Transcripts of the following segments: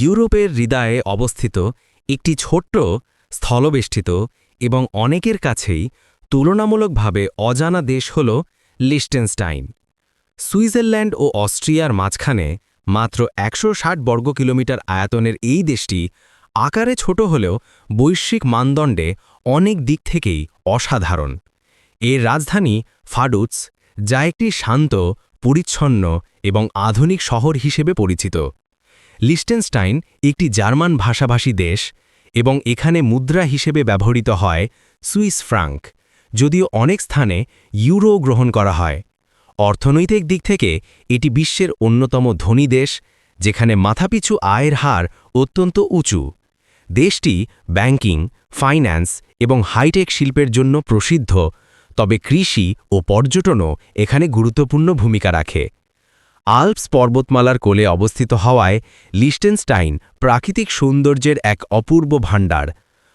ইউরোপের হৃদয়ে অবস্থিত একটি ছোট্ট স্থলবেষ্টিত এবং অনেকের কাছেই তুলনামূলকভাবে অজানা দেশ হল লিস্টেনস্টাইন। সুইজারল্যান্ড ও অস্ট্রিয়ার মাঝখানে মাত্র একশো ষাট বর্গ কিলোমিটার আয়তনের এই দেশটি আকারে ছোট হলেও বৈশ্বিক মানদণ্ডে অনেক দিক থেকেই অসাধারণ। এর রাজধানী ফাডুৎস যা একটি শান্ত, পরিচ্ছন্ন এবং আধুনিক শহর হিসেবে পরিচিত। লিস্টেনস্টাইন একটি জার্মান ভাষাভাষী দেশ এবং এখানে মুদ্রা হিসেবে ব্যবহৃত হয় সুইস ফ্রাঙ্ক, যদিও অনেক স্থানে ইউরো গ্রহণ করা হয়। অর্থনৈতিক দিক থেকে এটি বিশ্বের অন্যতম ধনী দেশ, যেখানে মাথাপিছু আয়ের হার অত্যন্ত উঁচু। দেশটি ব্যাংকিং, ফাইন্যান্স এবং হাইটেক শিল্পের জন্য প্রসিদ্ধ, তবে কৃষি ও পর্যটনও এখানে গুরুত্বপূর্ণ ভূমিকা রাখে। আল্পস পর্বতমালার কোলে অবস্থিত হওয়ায় লিস্টেনস্টাইন প্রাকৃতিক সৌন্দর্যের এক অপূর্ব ভাণ্ডার।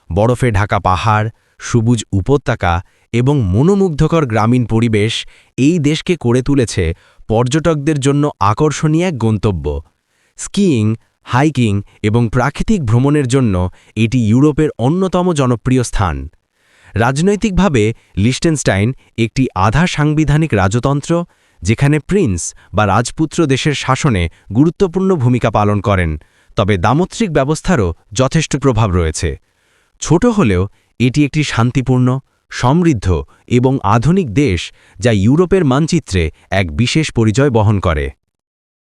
বরফে ঢাকা পাহাড়, সবুজ উপত্যকা এবং মনোমুগ্ধকর গ্রামীণ পরিবেশ এই দেশকে করে তুলেছে পর্যটকদের জন্য আকর্ষণীয় এক গন্তব্য। স্কিইং, হাইকিং এবং প্রাকৃতিক ভ্রমণের জন্য এটি ইউরোপের অন্যতম জনপ্রিয় স্থান। রাজনৈতিকভাবে লিস্টেনস্টাইন একটি আধা সাংবিধানিক রাজতন্ত্র যেখানে প্রিন্স বা রাজপুত্র দেশের শাসনে গুরুত্বপূর্ণ ভূমিকা পালন করেন, তবে দামত্রিক ব্যবস্থারও যথেষ্ট প্রভাব রয়েছে। ছোট হলেও এটি একটি শান্তিপূর্ণ, সমৃদ্ধ এবং আধুনিক দেশ যা ইউরোপের মানচিত্রে এক বিশেষ পরিচয় বহন করে।